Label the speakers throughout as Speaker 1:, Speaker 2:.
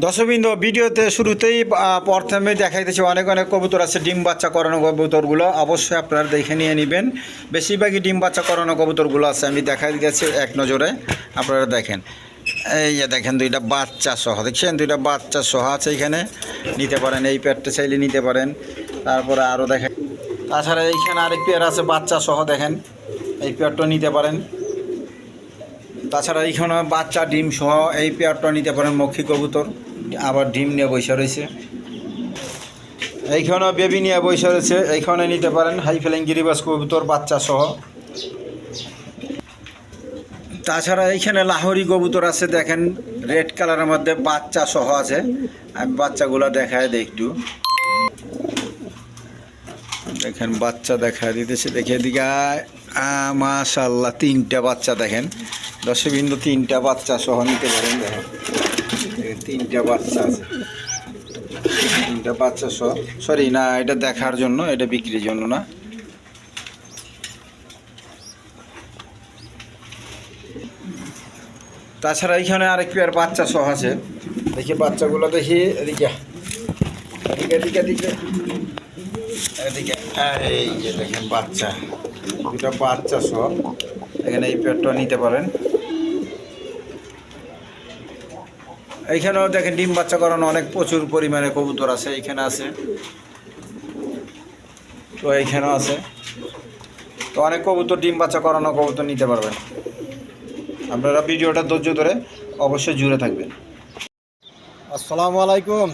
Speaker 1: দর্শকবৃন্দ, ভিডিওতে শুরুতেই প্রথমে দেখাইতেছে অনেক অনেক কবুতর আছে, ডিম বাচ্চা করানো কবুতরগুলো। অবশ্যই আপনারা দেখে নিয়ে নেবেন। বেশিরভাগই ডিম বাচ্চা করানো কবুতরগুলো আছে, আমি দেখাই দিয়েছি এক নজরে, আপনারা দেখেন। এই যে দেখেন, দুইটা বাচ্চা সহ, দেখছেন? দুইটা বাচ্চা সহ আছে এখানে। নিতে পারেন, এই পেয়ারটা চাইলে নিতে পারেন। তারপরে আরও দেখেন। তাছাড়া এইখানে আরেক পেয়ার আছে, বাচ্চা সহ, দেখেন। এই পেয়ারটা নিতে পারেন। তাছাড়া এইখানে বাচ্চা, ডিম সহ এই পেয়ারটা নিতে পারেন মক্ষী কবুতর। আবার ডিম নিয়ে বসে রয়েছে। এইখানে বেবি নিয়ে বসে রয়েছে। এইখানে নিতে পারেন হাই ফেলিং গিরিবাস কবুতর, বাচ্চা সহ। তাছাড়া এইখানে লাহোরি কবুতর আছে, দেখেন। রেড কালারের মধ্যে বাচ্চা সহ আছে। আমি বাচ্চাগুলো দেখায় দেখটু দেখেন, বাচ্চা দেখা দিতেছে। দেখে দিকে মাশাল্লাহ তিনটা বাচ্চা দেখেন। দশে বিন্দু তিনটা বাচ্চা সহ নিতে পারেন, দেখেন। তিনটা বাচ্চা আছে। তিনটা বাচ্চা সহ। সরি না, এটা দেখার জন্য, এটা বিক্রির জন্য না। তাছাড়া এইখানে আরেক পেয়ার বাচ্চা সহ আছে। দেখি বাচ্চাগুলো দেখি, এদিকে। এদিকে এদিকে এদিকে। এদিকে এই যে দেখেন বাচ্চা দুটা বাচ্চা সহ। এখানে এই পেটটা নিতে পারেন। এইখানেও দেখেন ডিম বাচ্চা করানো অনেক প্রচুর পরিমাণে কবুতর আছে, এইখানে আছে। তো এইখানেও আছে। তো অনেক কবুতর, ডিম বাচ্চা করানো কবুতর নিতে পারবেন। আপনারা ভিডিওটা ধৈর্য ধরে অবশ্যই জুড়ে থাকবেন। আসসালামু আলাইকুম।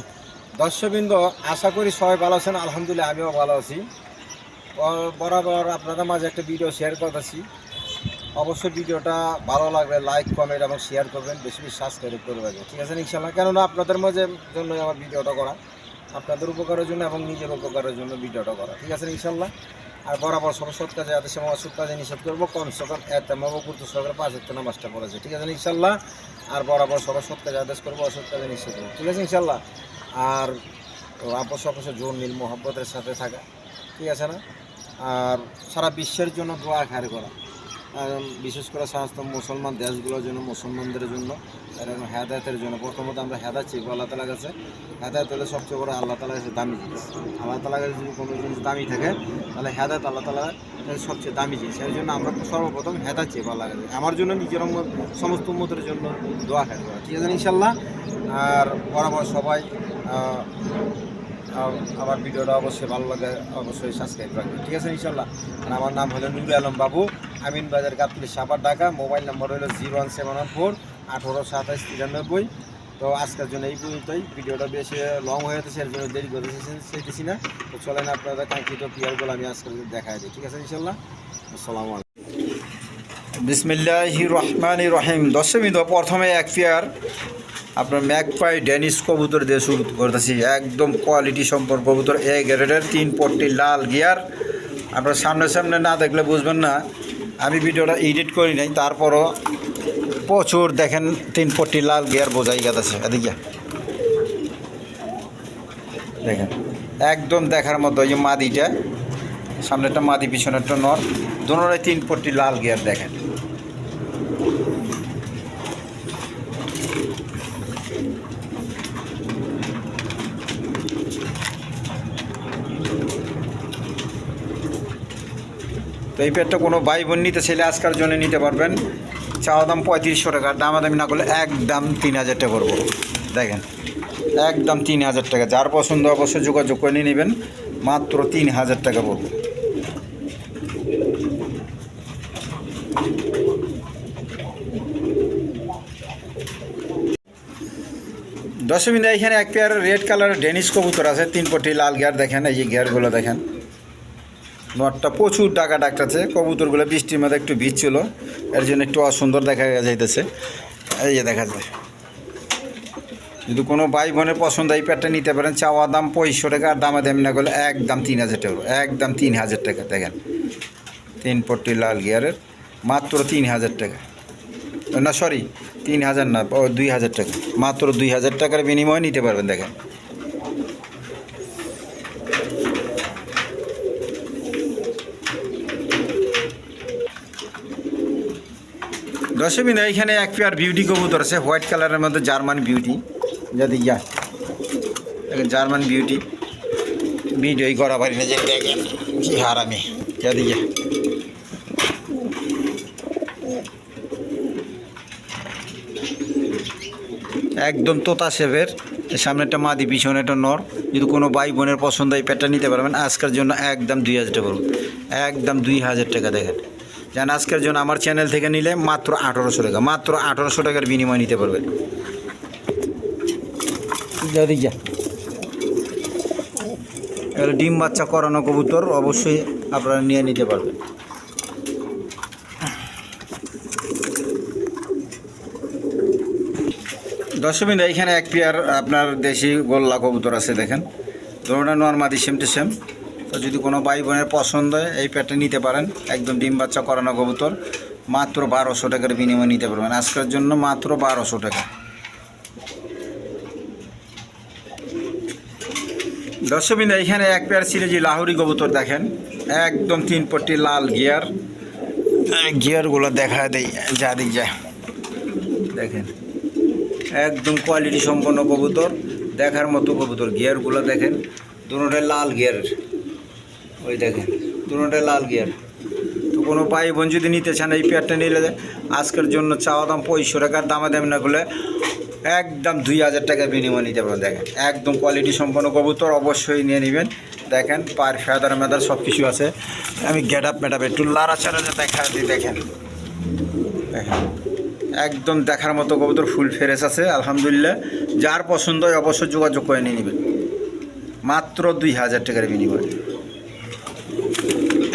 Speaker 1: দর্শকবৃন্দ, আশা করি সবাই ভালো আছেন। আলহামদুলিল্লাহ, আমিও ভালো আছি। বরাবর আপনাদের মাঝে একটা ভিডিও শেয়ার করতেছি। অবশ্যই ভিডিওটা ভালো লাগবে লাইক কমেন্ট এবং শেয়ার করবেন, বেশি বেশি সাবস্ক্রাইব করে রাখবেন, ঠিক আছে ইনশাল্লাহ কেননা আপনাদের মাঝে জন্য আমার ভিডিওটা করা, আপনাদের উপকারের জন্য এবং নিজের উপকারের জন্য ভিডিওটা করা, ঠিক আছে ইনশাল্লাহ আর বরাবর সব সৎ কাজে আদেশ এবং অসৎ কাজে নিষেধ করব, কম সকাল এত মবকুর্ত সকাল পাঁচ একটা নামাজটা পড়েছে, ঠিক আছে ইনশাল্লাহ আর বরাবর সব সৎ কাজে আদেশ করব, অসৎ কাজে নিষেধ করব, ঠিক আছে ইনশাল্লাহ আর আপস আপস জোর নীল মোহাব্বতের সাথে থাকা, ঠিক আছে না? আর সারা বিশ্বের জন্য দোয়া খায় করা। বিশেষ করে সমস্ত মুসলমান দেশগুলোর জন্য, মুসলমানদের জন্য এবং হেদায়তের জন্য, প্রথমত আমরা হেদায়ত চাইব আল্লাহ তালার কাছে। হেদায়ত হলে সবচেয়ে বড় আল্লাহ তালার কাছে দামি। জিনিস আল্লাহ তালার কাছে যদি কোনো জিনিস দামি থাকে, তাহলে হেদায়ত আল্লাহ তালার সবচেয়ে দামি জিনিস সেই জন্য আমরা সর্বপ্রথম হেদায়ত চাইব আল্লাহ কাছে। আমার জন্য, নিজের সমস্ত উন্মতের জন্য দোয়া খায় করা। ঠিক আছে ইনশাল্লাহ আর বরাবর সবাই আমার ভিডিওটা অবশ্যই ভালো লাগে, অবশ্যই সাবস্ক্রাইব রাখবেন। ঠিক আছে, ইনশাল্লাহ? আর আমার নাম হলো নুরুল আলম বাবু, আমিন বাজার গাবতলি সাপার ঢাকা, মোবাইল নম্বর হলো zero one seven one four, আঠারো সাতাশ তিরানব্বই। তো আজকের জন্য এই পর্যন্তই। ভিডিওটা বেশি লং হয়ে যেতেছে এর জন্য দেরি করতে চাইতেছি না। তো চলেন আপনাদের কাঙ্ক্ষিত পিয়ারগুলো আমি আজকে দেখাই দিই। ঠিক আছে, ইনশাল্লাহ? আসসালামু আলাইকুম। বিসমিল্লাহ রহমান রহিম। দশমী প্রথমে এক পেয়ার আপনার ম্যাকপাই ডেনিস কবুতর দিয়ে শুরু করতেছি। একদম কোয়ালিটি সম্পর্ক কবুতর, এ গ্রেডের তিন পট্টি লাল গিয়ার। আপনার সামনে সামনে না দেখলে বুঝবেন না, আমি ভিডিওটা এডিট করি নাই, তারপরও প্রচুর দেখেন তিন পট্টি লাল গিয়ার বোঝাই গেছে, এদিকে। দেখেন, একদম দেখার মতো যে মাদিটা, সামনেরটা মাদি, পিছনেরটা নর। দোনোটাই তিন পট্টি লাল গিয়ার দেখেন। তো এই পেটটা কোনো ভাই বোন নিতে ছেলে আজকার জন্য নিতে পারবেন। চাওয়া দাম পঁয়ত্রিশশো টাকা দামাদামি না করলে একদম তিন হাজার টাকা করব। দেখেন, একদম তিন হাজার টাকা। যার পছন্দ অবশ্যই যোগাযোগ করে নিয়ে নেবেন। মাত্র তিন হাজার টাকা পড়বে। দশমিন এখানে এক পেয়ার রেড কালার ডেনিস কবুতর আছে। তিন পটি লাল গিয়ার দেখেন, এই যে গিয়ারগুলো দেখেন। নটটা প্রচুর টাকা ডাকতেছে কবুতরগুলো বৃষ্টির মধ্যে একটু ভিজছিল। এর জন্য একটু অসুন্দর দেখা যাইতেছে। এই যে দেখা যায়। যদি কোনো ভাই বোনের পছন্দ এই প্যাডটা নিতে পারেন, চাওয়া দাম পঁয়ষট্টি টাকা, আর দামে দামি না করলে একদম তিন হাজার টাকা। একদম তিন হাজার টাকা, দেখেন। তিন পট্টি লাল গিয়ারের, মাত্র তিন হাজার টাকা। না সরি তিন হাজার না দুই হাজার টাকা। মাত্র দুই হাজার টাকার বিনিময়ে নিতে পারবেন, দেখেন। দশমিন এইখানে এক পেয়ার বিউটি কবুতর আছে হোয়াইট কালারের মধ্যে জার্মান বিউটি যদি যা দেখেন জার্মান বিউটি ভিডিওই করা পারি না, যে দেখেন কি হারামি। যদি যা একদম তোতা শেপের সামনে একটা মাদি, পিছনে একটা নর। যদি কোনো ভাই বোনের পছন্দ এই প্যাটটা নিতে পারবেন। আজকের জন্য একদম দুই হাজার টাকা একদম দুই হাজার টাকা দেখেন। যেন আজকের জন্য আমার চ্যানেল থেকে নিলে মাত্র আঠারোশো টাকা, মাত্র আঠারোশো টাকার বিনিময় নিতে পারবেন। যদি ডিম বাচ্চা করানো কবুতর অবশ্যই আপনারা নিয়ে নিতে পারবেন। দশমিন এইখানে এক পেয়ার আপনার দেশি গোল্লা কবুতর আছে, দেখেন। ধরুন নর্মাদি সেম টু সেম তো যদি কোনো ভাই বোনের পছন্দ হয়, এই প্যাটটা নিতে পারেন। একদম ডিম বাচ্চা করানো কবুতর। মাত্র বারোশো টাকার বিনিময়ে নিতে পারবেন। আজকের জন্য মাত্র বারোশো টাকা। দর্শকবিন্দু এখানে এক পেয়ার সিরিজি লাহোরি কবুতর, দেখেন। একদম তিন পট্টি লাল গিয়ার। গিয়ারগুলো দেখা দেই, যা দিক যায় দেখেন। একদম কোয়ালিটি সম্পন্ন কবুতর। দেখার মতো কবুতর। গিয়ারগুলো দেখেন দুটোটাই লাল গিয়ারের। ওই দেখেন দুটোটাই লাল গিয়ার তো কোনো ভাই বোন যদি নিতে চান এই পেয়ারটা নিলে আজকের জন্য চাওয়া দাম পঁয়ষট্টি টাকার দামে দাম না করলে একদম দুই হাজার টাকা বিনিময় নিতে পারবেন, দেখেন। একদম কোয়ালিটি সম্পন্ন কবুতর অবশ্যই নিয়ে নেবেন। দেখেন পার ফেদার মেদার সব কিছু আছে। আমি গেট আপ মেটাপ একটু লাড়াচাড়া দেখা দিই, দেখেন। দেখেন, একদম দেখার মতো কবুতর ফুল ফেরেস আছে, আলহামদুলিল্লাহ। যার পছন্দ হয় অবশ্যই যোগাযোগ করে নিয়ে নেবেন। মাত্র দুই হাজার টাকার বিনিময়।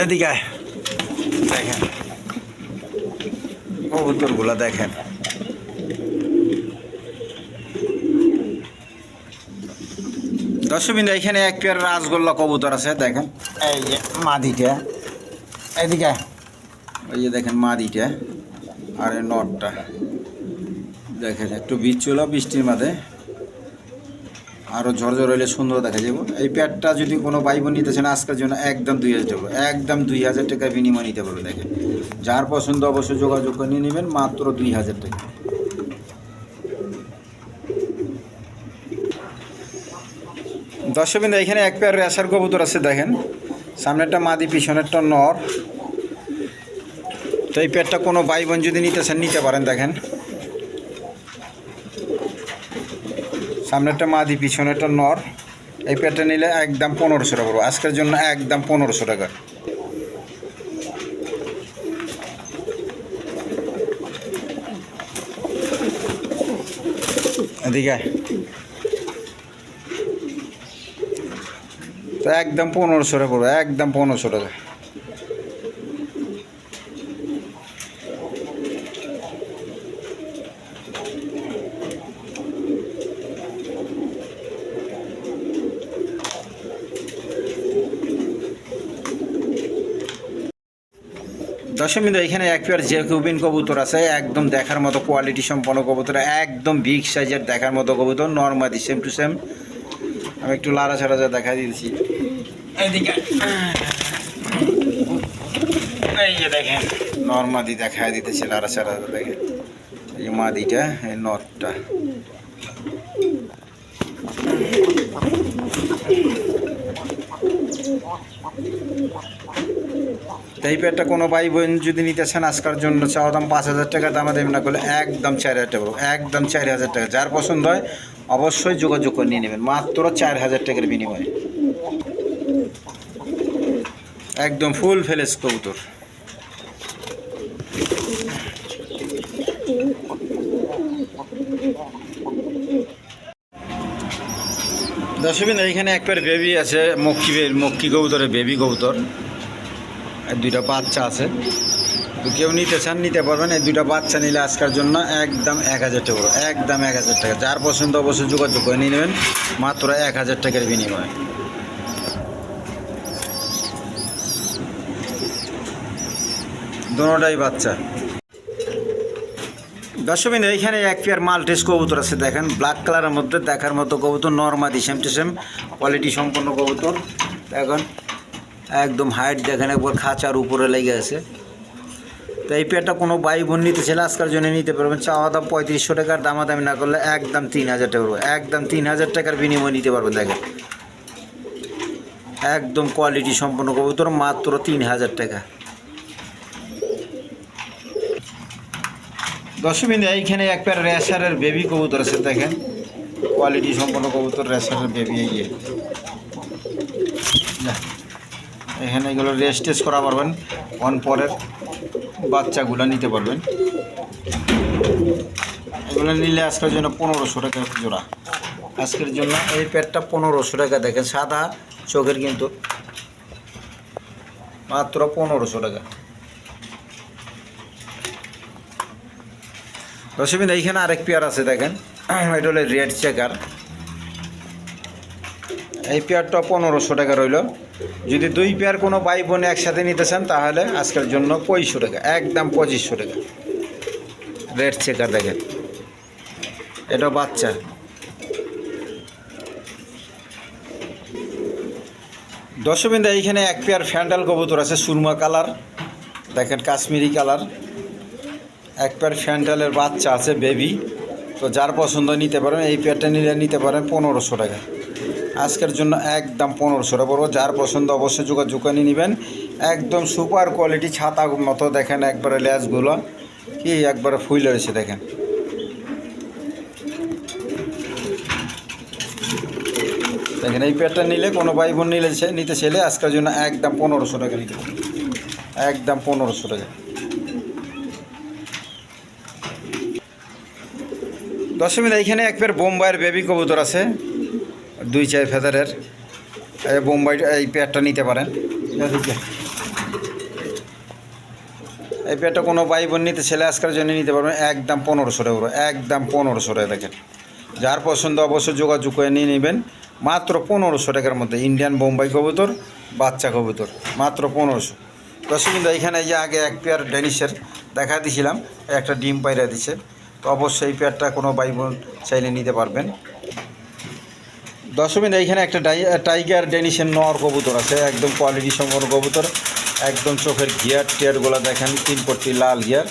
Speaker 1: এদিকে। দেখেন। কবুতরগুলো দেখেন। দর্শকবিন্দু এখানে এক পেয়ার রাজগোল্লা কবুতর আছে, দেখেন। এই যে মাদিটা। এদিকে ওই যে দেখেন মাদিটা আর নটটা। দেখেন, একটু বীজ ছিল বৃষ্টির মাঝে। আরও ঝরঝর হইলে সুন্দর দেখা যাব এই প্যাডটা যদি কোনো ভাই বোন নিতে চান আজকের জন্য একদম দুই হাজার টাকা, একদম দুই হাজার টাকা বিনিময় নিতে পারবে, দেখেন। যার পছন্দ অবশ্যই যোগাযোগ করে নিয়ে নেবেন, মাত্র দুই হাজার টাকা। দর্শকবিন্দু, এখানে এক পেয়ার রেশার কবুতর আছে, দেখেন। সামনেরটা মাদি, পিছনেরটা নর। তো এই পেয়ারটা কোনো ভাই বোন যদি নিতে চান, নিতে পারেন, দেখেন। সামনেরটা মাদি, পিছনেরটা নর। এই পেয়ারটা নিলে একদম পনেরোশো টাকা পড়বে। আজকের জন্য একদম পনেরোশো টাকা। এদিকে তো একদম পনেরোশো টাকা পড়বে, একদম পনেরোশো টাকা। দশমিন এখানে এক পেয়ার জেকুবিন কবুতর আছে একদম দেখার মতো কোয়ালিটি সম্পন্ন কবুতর একদম বিগ সাইজের দেখার মতো কবুতর নর্মাদি সেম টু সেম আমি একটু লাড়া ছাড়া যা দেখা দিয়েছি। এই যে দেখেন। নর্মাদি দেখা দিতেছে লাড়া ছাড়া দেখেন। এই মাদিটা এই নটটা তো এই পেয়ারটা কোনো ভাই বোন যদি নিতে চান আজকার জন্য, চাওয়া দাম পাঁচ হাজার টাকা, দামা দেবেন না করলে একদম চার হাজার টাকা। একদম চার হাজার টাকা। যার পছন্দ হয়, অবশ্যই যোগাযোগ করে নিয়ে নেবেন, মাত্র চার হাজার টাকার বিনিময়ে। একদম ফুল ফেলেস কবুতর। দশমিন এইখানে এক পেয়ার বেবি আছে, মক্কি বে- মক্কি কবুতরের বেবি কবুতর। দুইটা বাচ্চা আছে। তো কেউ নিতে চান, নিতে পারবেন। এই দুইটা বাচ্চা নিলে আজকের জন্য একদম এক হাজার টাকা একদম এক হাজার টাকা। যার পছন্দ অবশ্যই যোগাযোগ করে নিয়ে নেবেন, মাত্র এক হাজার টাকার বিনিময়ে। দোনোটাই বাচ্চা। দর্শকবিন্দু এইখানে এক পেয়ার মাল্টিস কবুতর আছে, দেখেন। ব্ল্যাক কালারের মধ্যে দেখার মতো কবুতর নর্মাদি সেম টু সেম কোয়ালিটি সম্পন্ন কবুতর। এখন একদম হাইট দেখেন, একবার খাঁচার উপরে লেগে আছে। তো এই পেয়ারটা কোনো ভাই বোন নিতে ছেলে আজকের জন্য নিতে পারবেন। চাওয়া দাম পঁয়ত্রিশশো টাকার দামাদামি না করলে একদম তিন হাজার টাকা পড়বে একদম তিন হাজার টাকার বিনিময়ে নিতে পারবেন, দেখেন। একদম কোয়ালিটি সম্পন্ন কবুতর, মাত্র তিন হাজার টাকা। দশমিন এইখানে এক পেয়ার রেসারের বেবি কবুতর আছে, দেখেন। কোয়ালিটি সম্পন্ন কবুতর রেসারের বেবি এই যে। যা। এখানে এগুলো রেস্ট টেস্ট করা পারবেন। অন পরের বাচ্চাগুলো নিতে পারবেন। এগুলো নিলে আজকের জন্য পনেরোশো টাকা জোড়া। আজকের জন্য এই প্যাডটা পনেরোশো টাকা, দেখেন সাদা চোখের কিন্তু। মাত্র পনেরোশো টাকা। দশমিন এইখানে আরেক পেয়ার আছে, দেখেন। এটা হলো রেড চেকার এই পেয়ারটা পনেরোশো টাকা রইল। যদি দুই পেয়ার কোনো ভাই বোন একসাথে নিতে চান, তাহলে আজকের জন্য পঁচিশশো টাকা, একদম পঁচিশশো টাকা। রেড চেকার দেখেন। এটা বাচ্চা। দশমিন্দা এইখানে এক পেয়ার ফ্যান্ডাল কবুতর আছে, সুরমা কালার। দেখেন, কাশ্মীরি কালার। এক পেয়ার ফ্যান্ডালের বাচ্চা আছে, বেবি। তো যার পছন্দ নিতে পারেন, এই পেয়ারটা নিলে নিতে পারেন পনেরোশো টাকা। আজকের জন্য একদম পনেরোশো টাকা পড়ব। যার পছন্দ অবশ্যই যোগাযোগ করে নেবেন। একদম সুপার কোয়ালিটি ছাতা মতো দেখেন একবারে ল্যাসগুলো। কি একবারে ফুল রয়েছে দেখেন। দেখেন, এই পেয়ারটা নিলে কোনো ভাই বোন নিলে নিতে ছেলে আজকের জন্য একদম পনেরোশো টাকা নিতে একদম পনেরোশো টাকা। দশমীর এইখানে এক পেয়ার বোম্বাইয়ের বেবি কবুতর আছে। দুই চার ফেদারের বোম্বাই এই পেয়ারটা নিতে পারেন। এই পেয়ারটা কোনো ভাই বোন নিতে ছেলে আজকের জন্য নিতে পারবেন একদম পনেরোশো টাকা একদম পনেরোশো টাকা দেখেন। যার পছন্দ অবশ্যই যোগাযোগ করে নিয়ে নেবেন মাত্র পনেরোশো টাকার মধ্যে ইন্ডিয়ান বোম্বাই কবুতর বাচ্চা কবুতর মাত্র পনেরোশো। দশমিন এখানে এই যে আগে এক পেয়ার ডেনিসের দেখা দিয়েছিলাম একটা ডিম পাইরা দিছে তো অবশ্যই এই পেয়ারটা কোনো ভাই বোন চাইলে নিতে পারবেন। দশমিন এইখানে একটা টাইগার ডেনিশের নর কবুতর আছে, একদম কোয়ালিটি সম্পন্ন কবুতর, একদম চোখের গিয়ার টিয়ারগুলো দেখেন, তিন পট্টি লাল গিয়ার।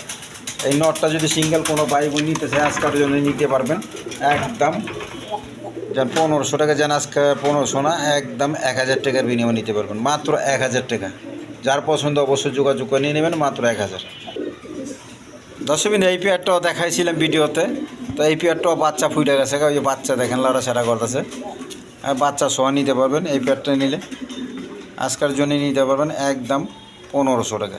Speaker 1: এই নটটা যদি সিঙ্গেল কোনো ভাই বোন নিতে চায়, আজকের জন্য নিতে পারবেন, একদম। যেন পনেরোশো টাকা, যেন আজকে পনেরোশো না, একদম এক হাজার টাকার বিনিময়ে নিতে পারবেন, মাত্র এক হাজার টাকা। যার পছন্দ অবশ্যই যোগাযোগ করে নিয়ে নেবেন, মাত্র এক হাজার। দশমিন এই পেয়ারটাও দেখাইছিলাম ভিডিওতে, তো এই পেয়ারটাও বাচ্চা ফুটে গেছে, ওই যে বাচ্চা দেখেন লড়াছাড়া করতেছে। বাচ্চা সহ নিতে পারবেন, এই পেয়ারটা নিলে। আজকার জন্য নিতে পারবেন একদম পনেরোশো টাকা।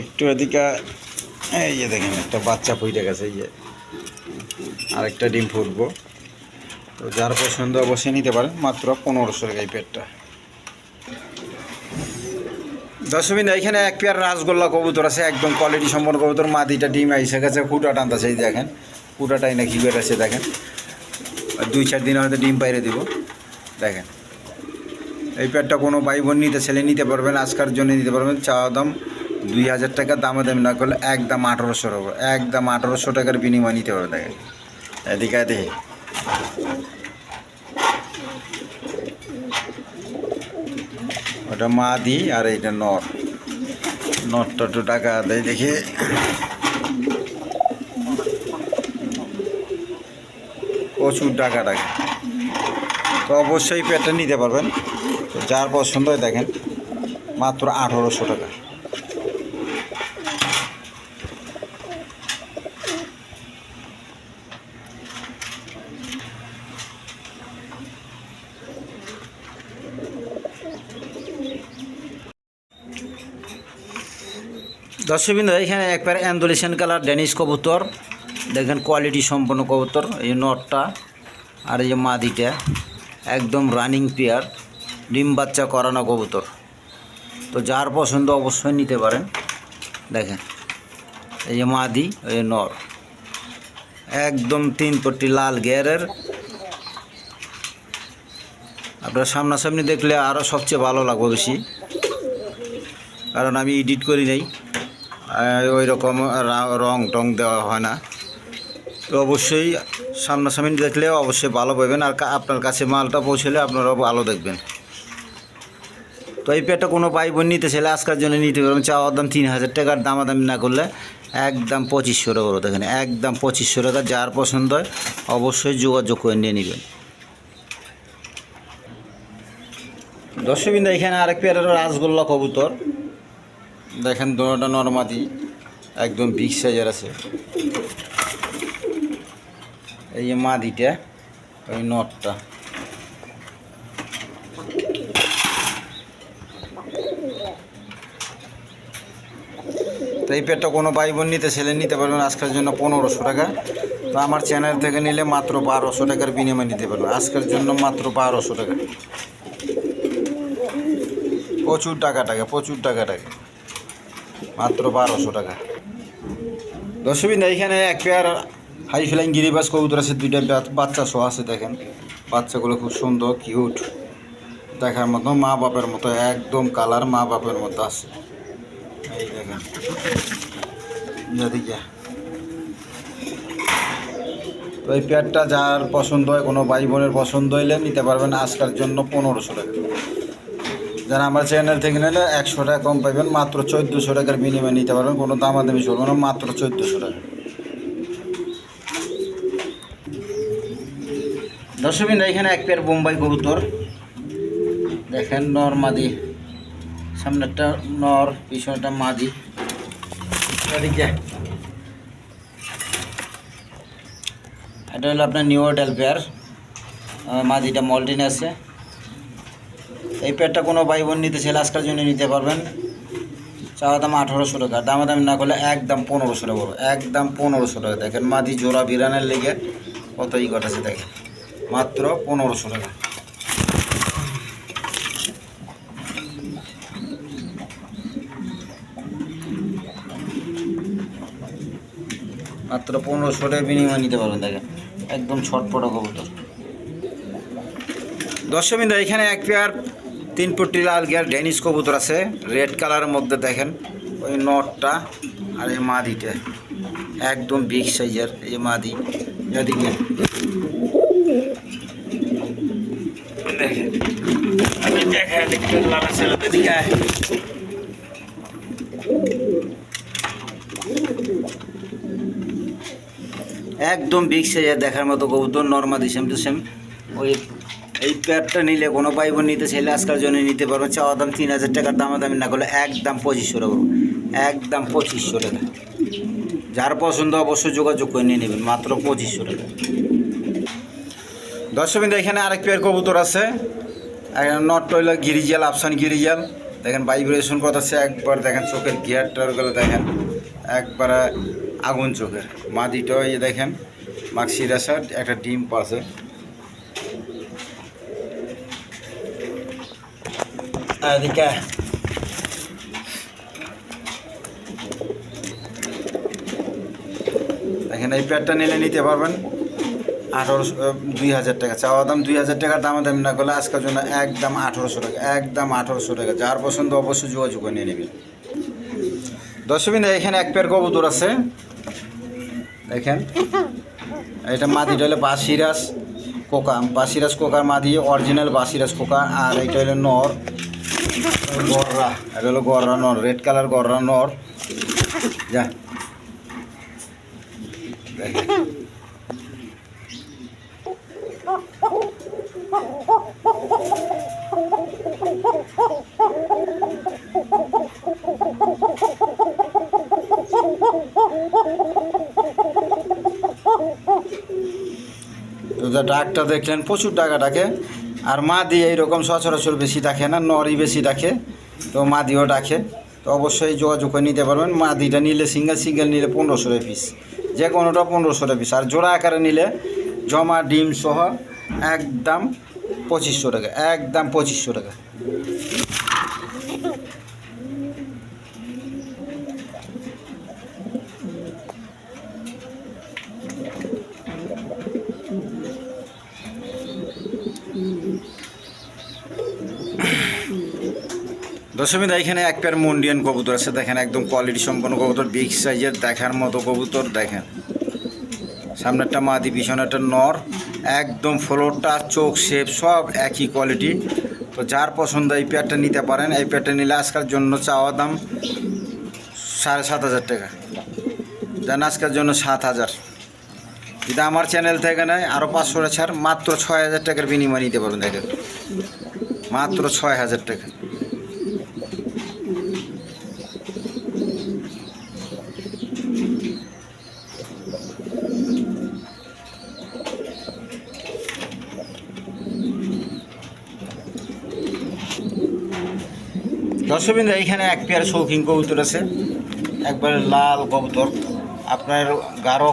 Speaker 1: একটু এদিকে, এই যে দেখেন, একটা বাচ্চা ফুটে গেছে, এই যে। আরেকটা ডিম ফুটবো। তো যার পছন্দ অবশ্যই নিতে পারেন, মাত্র পনেরোশো টাকা এই পেয়ারটা দশমিন এখানে এক পেয়ার রাসগোল্লা কবুতর আছে, একদম কোয়ালিটি সম্পন্ন কবুতর। মাদিটা ডিম আইসে গেছে কুটা টানতেছে দেখেন। কুটাটাই না কী বেরোচ্ছে দেখেন। দুই চার দিন হয়তো ডিম পাইরে দিব। দেখেন। এই পেয়ারটা কোনো ভাই বোন নিতে, ছেলে নিতে পারবেন আজকার জন্য নিতে পারবেন চাওয়া দাম দুই হাজার টাকা, দামে দামি না করলে একদম আঠারোশো টাকা একদম আঠারোশো টাকার বিনিময় নিতে পারবে, দেখেন। এদিকে দেখি। ওটা মা দি আর এইটা নর। নরটা তো টাকা দেয়, দেখি। প্রচুর টাকা টাকা। তো অবশ্যই পেটটা নিতে পারবেন। যার পছন্দ দেখেন, মাত্র আঠেরোশো টাকা। দর্শকবৃন্দ, এখানে একবার অ্যান্ডোলেশন কালার ড্যানিশ কবুতর। দেখেন কোয়ালিটি সম্পন্ন কবুতর, এই নটটা আর এই যে মাদিটা, একদম রানিং পেয়ার ডিম বাচ্চা করানো কবুতর। তো যার পছন্দ অবশ্যই নিতে পারেন। দেখেন, এই যে মাদি, এই নর। একদম তিন পট্টি লাল গেয়ারের আপনার সামনাসামনি দেখলে আরও সবচেয়ে ভালো লাগবে বেশি। কারণ আমি এডিট করি নাই। ওই রকম রং টং দেওয়া হয় না। তো অবশ্যই সামনাসামনি দেখলে অবশ্যই ভালো পাবেন। আর আপনার কাছে মালটা পৌঁছলে আপনারাও ভালো দেখবেন। তো এই পেটটা কোনো ভাই বোন নিতে চাইলে আজকের জন্য নিতে পারবেন। চাওয়ার দাম তিন হাজার টাকার, দামাদামি না করলে একদম পঁচিশশো টাকা করে দেখেন। একদম পঁচিশশো টাকা, যার পছন্দ হয় অবশ্যই যোগাযোগ করে নিয়ে নেবেন। দর্শকবিন্দু এখানে আরেক পেয়ারের রাসগোল্লা কবুতর। দেখেন দোনোটা নর্মাদি, একদম বিগ সাইজের আছে। এই যে মাদিটা, ওই নটটা তো এই পেটটা কোনো ভাই বোন নিতে ছেলে নিতে পারবেন আজকের জন্য পনেরোশো টাকা। তো আমার চ্যানেল থেকে নিলে মাত্র বারোশো টাকার বিনিময়ে নিতে পারবেন আজকের জন্য মাত্র বারোশো টাকা। প্রচুর টাকা টাকা, প্রচুর টাকা টাকা। মাত্র বারোশো টাকা। দর্শকবিন্দু এইখানে এক পেয়ার হাই ফ্লাইং গিরিবাস কবুতর আছে, দুইটা বাচ্চা শো আছে, দেখেন। বাচ্চাগুলো খুব সুন্দর কিউট দেখার মতো, মা বাপের মতো, একদম কালার মা বাপের মতো আছে। এই দেখেন। তো এই পেয়ারটা যার পছন্দ হয়, কোনো ভাই বোনের পছন্দ হইলে নিতে পারবেন আজকের জন্য পনেরোশো টাকা। যারা আমার চ্যানেল থেকে নিলে একশো টাকা কম পাবেন মাত্র চোদ্দোশো টাকার বিনিময়ে নিতে পারবেন, কোনো দামাদামি চলবে না, মাত্র চোদ্দোশো টাকা। দর্শকবিন্দু এখানে এক পেয়ার বোম্বাই কবুতর। দেখেন, নর মাদি। সামনেরটা নর, পিছনেরটা মাদি। এটা হলো আপনার নিউ হোটেল পেয়ার। মাদিটা মল্টিন আছে। এই পেয়ারটা কোনো ভাই বোন নিতে চাইলে আজকের জন্য নিতে পারবেন। চাওয়া দাম আঠারোশো টাকা দামে দামি না করলে একদম পনেরোশো টাকা পড়বে একদম পনেরোশো টাকা। দেখেন মাদি জোড়া বিরানের লেগে কত ই ঘটেছে দেখেন, মাত্র পনেরোশো টাকা। মাত্র পনেরোশো টাকা বিনিময় নিতে পারবেন দেখেন, একদম ছটপটা কবুতর। দর্শকবিন্দু এখানে এক পেয়ার তিন ফুটি লাল গিয়ার ডেনিস কবুতর আছে। রেড কালারের মধ্যে দেখেন, ওই নটটা আর এই মাদিটা। একদম বিগ সাইজের এই যে মাদি, এদিকে। দেখেন আমি দেখা দেখতে লালা ছেলে এদিকে আয়। একদম বিগ সাইজের দেখার মতো কবুতর নর্মাদি সেম টু সেম ওই এই প্যাডটা নিলে কোনো পাইব নিতে চাইলে আজকাল জন্য নিতে পারবেন চাওয়া দাম তিন হাজার টাকার দামাদামি না করলে একদম পঁচিশশো টাকা। একদম পঁচিশশো টাকা। যার পছন্দ অবশ্যই যোগাযোগ করে নিয়ে নেবেন, মাত্র পঁচিশশো টাকা। দর্শকবিন্দু এখানে আরেক পেয়ার কবুতর আছে। নট হইল গিরিজাল, আফসান গিরিজাল। দেখেন ভাইব্রেশন করতেছে একবার, দেখেন চোখের গিয়ারটারগুলো, দেখেন একবার আগুন চোখের। মাদিটা এই যে দেখেন, মাক্সির আসার একটা ডিম পাশে এদিকে দেখেন এই প্যাডটা নিলে নিতে পারবেন। আঠারোশো দুই হাজার টাকা। চাওয়া দাম দুই হাজার টাকার দামে দাম না করলে আজকের জন্য একদম আঠারোশো টাকা, একদম আঠারোশো টাকা। যার পছন্দ অবশ্যই যোগাযোগ নিয়ে নেবেন দর্শকবিন্দু এখানে এক পেয়ার কবুতর আছে। দেখেন। এটা মাদিটা হলো বাসিরাস কোকা। বাসিরাস কোকার মাদি অরিজিনাল বাসিরাস কোকা। আর এটা হলো নর। গররা এটা হলো গররা নর রেড কালার গররা নর। যা। ডাকটা দেখলেন, প্রচুর টাকা ডাকে আর মা দিয়ে এইরকম সচরাচর বেশি ডাকে না, নরই বেশি ডাকে, তো মা দিয়েও ডাকে। তো অবশ্যই যোগাযোগ করে নিতে পারবেন। মা দিটা নিলে সিঙ্গেল সিঙ্গেল নিলে পনেরোশো পিস যে কোনোটা পনেরোশো পিস আর জোড়া আকারে নিলে জমা, ডিম সহ একদম পঁচিশশো টাকা, একদম পঁচিশশো টাকা। দশমীদা এখানে এক পেয়ার মন্ডিয়ান কবুতর আছে। দেখেন, একদম কোয়ালিটি সম্পন্ন কবুতর বিগ সাইজের দেখার মতো কবুতর, দেখেন। সামনেরটা মাদি, পিছনেরটা নর, একদম ফ্লোরটা চোখ শেপ সব একই কোয়ালিটি তো যার পছন্দ এই পেয়ারটা নিতে পারেন। এই পেয়ারটা নিলে আজকের জন্য চাওয়া দাম সাড়ে সাত হাজার টাকা। দেন আজকের জন্য সাত হাজার। যদি আমার চ্যানেল থেকে নেয় আরও পাঁচশো ছাড়, মাত্র ছয় হাজার টাকার বিনিময় নিতে পারবেন, দেখেন। মাত্র ছয় হাজার টাকা। দর্শকবৃন্দ, এইখানে এক পেয়ার শৌখিন কবুতর আছে। একবারে লাল কবুতর, আপনার গাঢ়,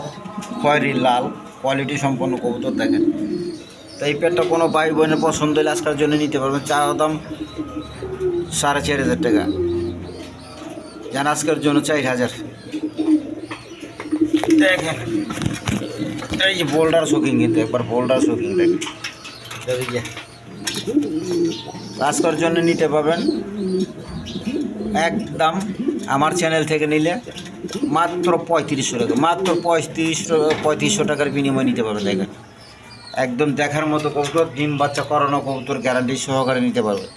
Speaker 1: খয়েরি লাল কোয়ালিটি সম্পন্ন কবুতর দেখেন। তো এই পেয়ারটা কোনো ভাই বোনের পছন্দ হলে আজকের জন্য নিতে পারবেন। চা দাম সাড়ে চার হাজার টাকা। জান আজকের জন্য চার হাজার। দেখেন, এই যে বোল্ডার শৌখিন কিন্তু, একবার বোল্ডার শৌখিন দেখেন। আজকের জন্য নিতে পারবেন। একদম আমার চ্যানেল থেকে নিলে মাত্র পঁয়ত্রিশশো টাকা, মাত্র পঁয়ত্রিশশো পঁয়ত্রিশশো টাকার বিনিময় নিতে পারবে, দেখেন। একদম দেখার মতো কবুতর, ডিম বাচ্চা করানো কবুতর গ্যারান্টি সহকারে নিতে পারবে।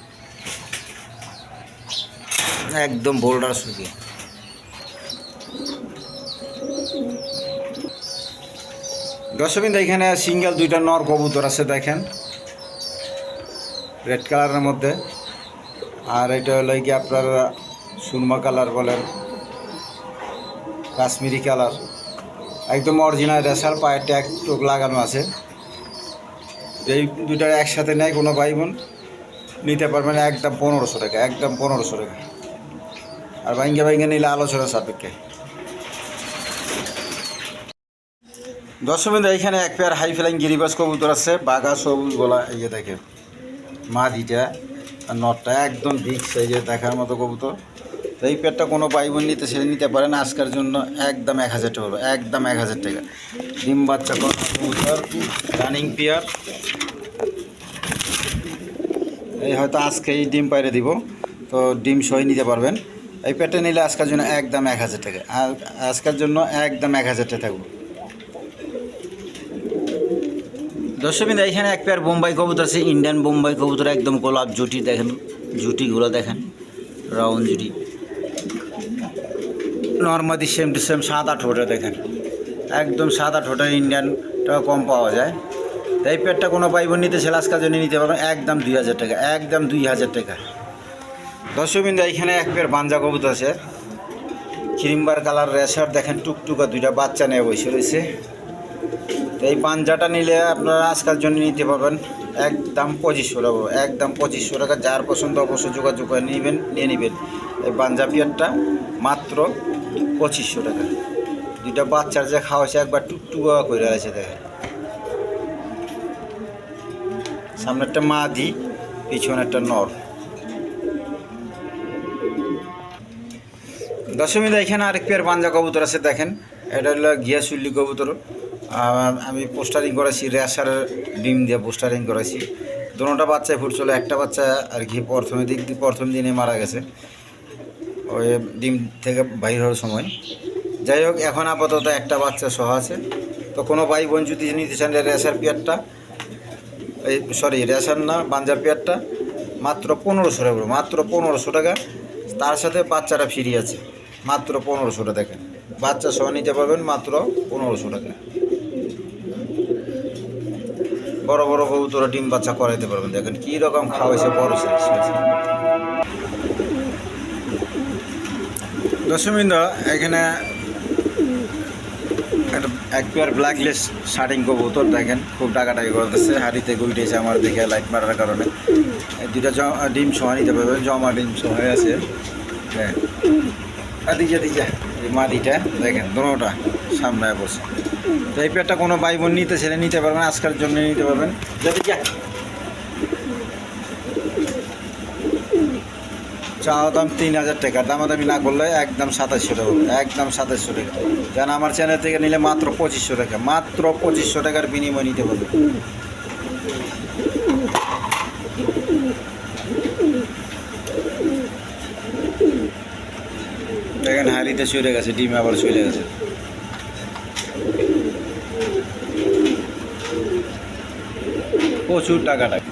Speaker 1: একদম বোল্ডার সুখী দর্শকবিন্দ, এখানে সিঙ্গেল দুইটা নর কবুতর আছে, দেখেন। রেড কালারের মধ্যে। আর এটা হলো কি আপনার সুরমা কালার বলেন, কাশ্মীরি কালার। একদম অরিজিনাল রেশার পায়ে ট্যাগ টুক লাগানো আছে। এই দুইটা একসাথে নেয় কোনো ভাই বোন, নিতে পারবেন একদম পনেরোশো টাকা, একদম পনেরোশো টাকা। আর ভাইঙ্গে ভাইঙ্গে নিলে আলোচনা সাপেক্ষে। দর্শকবৃন্দ, এইখানে এক পেয়ার হাই ফ্লাইং গিরিবাস কবুতর আছে, বাঘা সবুজ গোলা, এই দেখে মাদিটা আর নটটা একদম বিগ সাইজের দেখার মতো কবুতর। তো এই পেয়ারটা কোনো ভাই বোন নিতে সে নিতে পারেন আজকের জন্য একদম এক হাজার টাকা একদম এক হাজার টাকা। ডিম বাচ্চা রানিং পেয়ার। এই হয়তো আজকেই ডিম পাইরে দিব, তো ডিম সই নিতে পারবেন। এই পেয়ারটা নিলে আজকের জন্য একদম এক হাজার টাকা, আর আজকের জন্য একদম এক হাজার টাকা থাকব। দর্শকবিন্দু এখানে এক পেয়ার বোম্বাই কবুতর আছে, ইন্ডিয়ান বোম্বাই কবুতর, একদম গোলাপ জুটি দেখেন, জুটিগুলো দেখেন, রাউন্ড জুটি। নর্মাদি সেম টু সেম সাদা ঠোঁটে দেখেন। একদম সাদা ঠোঁটের ইন্ডিয়ানটা কম পাওয়া যায়। তাই এই পেয়ারটা কোনো পাইব নিতে সেলাস কাজে নিতে পারবেন। একদম দুই হাজার টাকা, একদম দুই হাজার টাকা। দর্শকবিন্দু এখানে এক পেয়ার বাঞ্জা কবুতর আছে। ক্রিমবার কালার রেশার দেখেন, টুকটুকা দুইটা বাচ্চা নিয়ে বসে রয়েছে। তো এই পাঞ্জাটা নিলে আপনারা আজকাল জন্য নিতে পারবেন একদম পঁচিশশো টাকা। একদম পঁচিশশো টাকা, যার পছন্দ অবশ্যই যোগাযোগ করে নেবেন, নিয়ে নেবেন। এই পাঞ্জাবিয়ারটা মাত্র পঁচিশশো টাকা। দুইটা বাচ্চার যে খাওয়াছে একবার টুকটুকা করে আছে দেখেন। সামনেরটা মাদি একটা নর। দশমীদা এখানে আরেক পেয়ার পাঞ্জা কবুতর আছে, দেখেন। এটা হলো গিয়াসুল্লি কবুতর। আমি পোস্টারিং করেছি রেশারের ডিম দিয়ে পোস্টারিং করেছি। দুটোটা বাচ্চায় ফুটছিল, একটা বাচ্চা আর কি প্রথমে দিক প্রথম দিনে মারা গেছে। ওই ডিম থেকে বাইর হওয়ার সময়। যাই হোক, এখন আপাতত একটা বাচ্চা সহ আছে। তো কোনো ভাই বোন যদি নিতে চান রেশার পেয়ারটা, এই সরি রেশার না, বাঞ্জার পেয়ারটা, মাত্র পনেরোশো টাকা মাত্র পনেরোশো টাকা। তার সাথে বাচ্চাটা ফ্রি আছে। মাত্র পনেরোশো টাকা দেখেন। বাচ্চা সহ নিতে পারবেন মাত্র পনেরোশো টাকা। বড় বড় কবুতর ডিম বাচ্চা করাইতে পারবেন। দেখেন কী রকম খাওয়াইছে বড় সাইজ দশমিন্দ এখানে এক পেয়ার ব্ল্যাক লিস্ট শার্টিং কবুতর দেখেন, খুব টাকাটাকি করতেছে। হাড়িতে গুইটেছে আমার দেখে লাইট মারার কারণে। জ- ডিম সহ নিতে পারবে, জমা ডিম সহ হয়ে আছে। হ্যাঁ। দিকে দিকে, এই মাটিটা দেখেন দোনোটা সামনে বসে তো এই পেয়ারটা কোনো ভাই বোন নিতে ছেলে নিতে পারবেন, আজকের জন্য নিতে পারবেন। যদি চাওয়া দাম তিন হাজার টাকা দাম দামি না করলে একদম সাতাশশো টাকা, একদম সাতাশশো টাকা। যেন আমার চ্যানেল থেকে নিলে মাত্র পঁচিশশো টাকা, মাত্র পঁচিশশো টাকার বিনিময় নিতে পারবে। দেখেন হাড়িতে চলে গেছে, ডিম আবার চলে গেছে। প্রচুর টাকা টাকা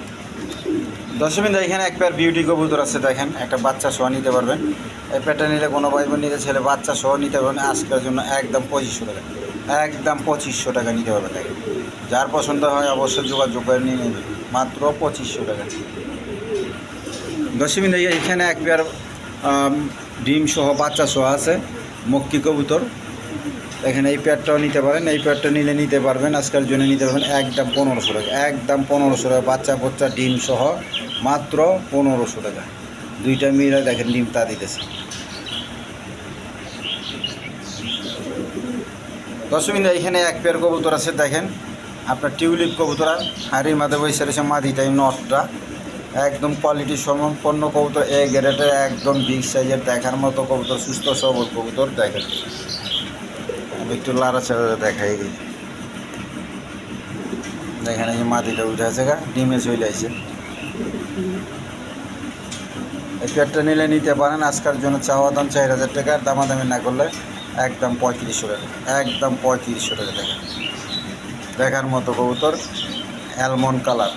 Speaker 1: দশমিন এখানে এক পেয়ার বিউটি কবুতর আছে দেখেন, একটা বাচ্চা সহ নিতে পারবেন। এই পেয়ারটা নিলে কোনো ভাই বোন নিতে ছেলে বাচ্চা সহ নিতে পারবেন, আজকের জন্য একদম পঁচিশশো টাকা। একদম পঁচিশশো টাকা নিতে পারবেন দেখেন। যার পছন্দ হয় অবশ্যই যোগাযোগ করে নিয়ে নেবেন মাত্র পঁচিশশো টাকা। দশমিন এখানে এক পেয়ার ডিম সহ বাচ্চা সহ আছে, মক্কি কবুতর। এখানে এই প্যাডটাও নিতে পারেন, এই প্যাডটা নিলে নিতে পারবেন, আজকের জন্য নিতে পারবেন একদম পনেরোশো টাকা, একদম পনেরোশো টাকা, বাচ্চা বাচ্চা, ডিম সহ মাত্র পনেরোশো টাকা। দুইটা মিলে দেখেন ডিম তা দিতেছে। দশমিন এখানে এক পেয়ার কবুতর আছে, দেখেন, আপনার টিউলিপ কবুতর হাড়ির মাথায় বসে রয়েছে মাদি টাইম নটটা। একদম কোয়ালিটি সম্পন্ন কবুতর এ গ্রেডের একদম বিগ সাইজের দেখার মতো কবুতর, সুস্থ সবল কবুতর, দেখেন। আমি একটু লাড়াচাড়া দেখাই। দিই দেখেন এই মাটিটা উঠে আছে গা, ডিমে চলে আসছে এই পেটটা নিলে নিতে পারেন, আজকের জন্য চাওয়া দাম চার হাজার টাকা, আর দামাদামি না করলে একদম পঁয়ত্রিশশো টাকা, একদম পঁয়ত্রিশশো টাকা টাকা। দেখার মতো কবুতর অ্যালমন্ড কালার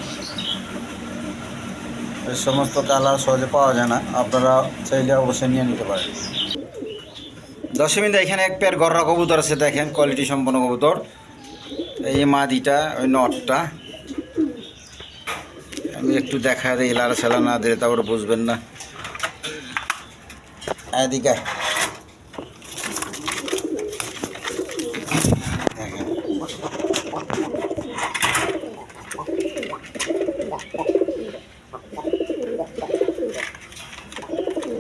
Speaker 1: এই সমস্ত কালার সহজে পাওয়া যায় না, আপনারা চাইলে অবশ্যই নিয়ে নিতে পারেন। দশমিন এখানে এক পেয়ার গররা কবুতর আছে, দেখেন কোয়ালিটি সম্পন্ন কবুতর। এই মাদিটা, ওই নটটা। আমি একটু দেখা দিই লাড়া ছাড়া না দিলে তারপরে বুঝবেন না। এদিকে।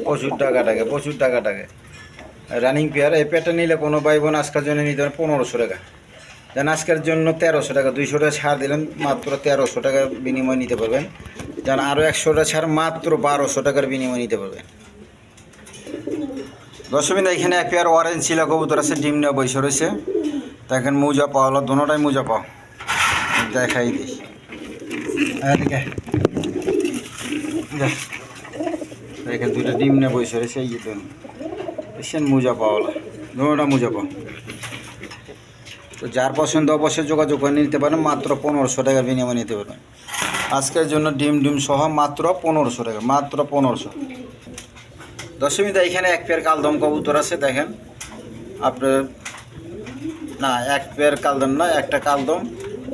Speaker 1: প্রচুর টাকা টাকা, প্রচুর টাকা টাকা। রানিং পেয়ার এই পেয়ারটা নিলে কোনো ভাই বোন আজকের জন্য নিতে পারেন পনেরোশো টাকা। দেন আজকের জন্য তেরোশো টাকা, দুইশো টাকা ছাড় দিলেন, মাত্র তেরোশো টাকার বিনিময় নিতে পারবেন। দেন আরও একশো টাকা ছাড়, মাত্র বারোশো টাকার বিনিময় নিতে পারবেন। দশমিন এখানে এক পেয়ার অরেঞ্জ শিলা কবুতর আছে, ডিম নেওয়া বৈশ রয়েছে। দেখেন মোজা পাওয়া হলো দোনোটাই মোজা পাও দেখাই দিই। দেখেন, দুইটা ডিম নিয়ে বসে রয়েছে, এই তো এসেন মোজা পাওয়ালা দুটা মোজা পাও। তো যার পছন্দ অবশ্যই যোগাযোগ করে নিতে পারেন, মাত্র পনেরোশো টাকার বিনিময় নিতে পারবেন। আজকের জন্য ডিম ডিম সহ মাত্র পনেরোশো টাকা, মাত্র পনেরোশো। দশমীতে, এখানে এক পেয়ার কালদম কবুতর আছে, দেখেন। আপনার, না, এক পেয়ার কালদম না, একটা কালদম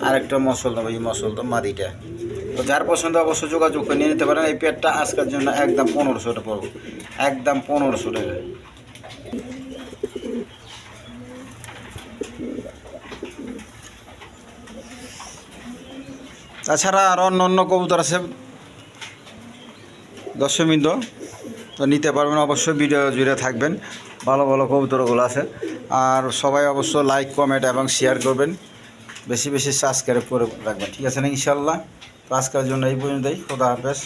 Speaker 1: আর একটা মসলদম, এই মসলদম মাদিটা। তো যার পছন্দ অবশ্যই যোগাযোগ করে নিয়ে নিতে পারেন, এই পেয়ারটা আজকের জন্য একদম পনেরোশো টাকা পড়বে। একদম পনেরোশো টাকা। তাছাড়া আরও অন্য অন্য কবুতর আছে। দশমিন্দ তো নিতে পারবেন, অবশ্যই ভিডিও জুড়ে থাকবেন। ভালো ভালো কবুতরগুলো আছে। আর সবাই অবশ্য লাইক কমেন্ট এবং শেয়ার করবেন। বেশি বেশি সাবস্ক্রাইব করে রাখবেন। ঠিক আছে না, ইনশাল্লাহ? তো আজকের জন্য এই পর্যন্তই। খোদা হাফেজ।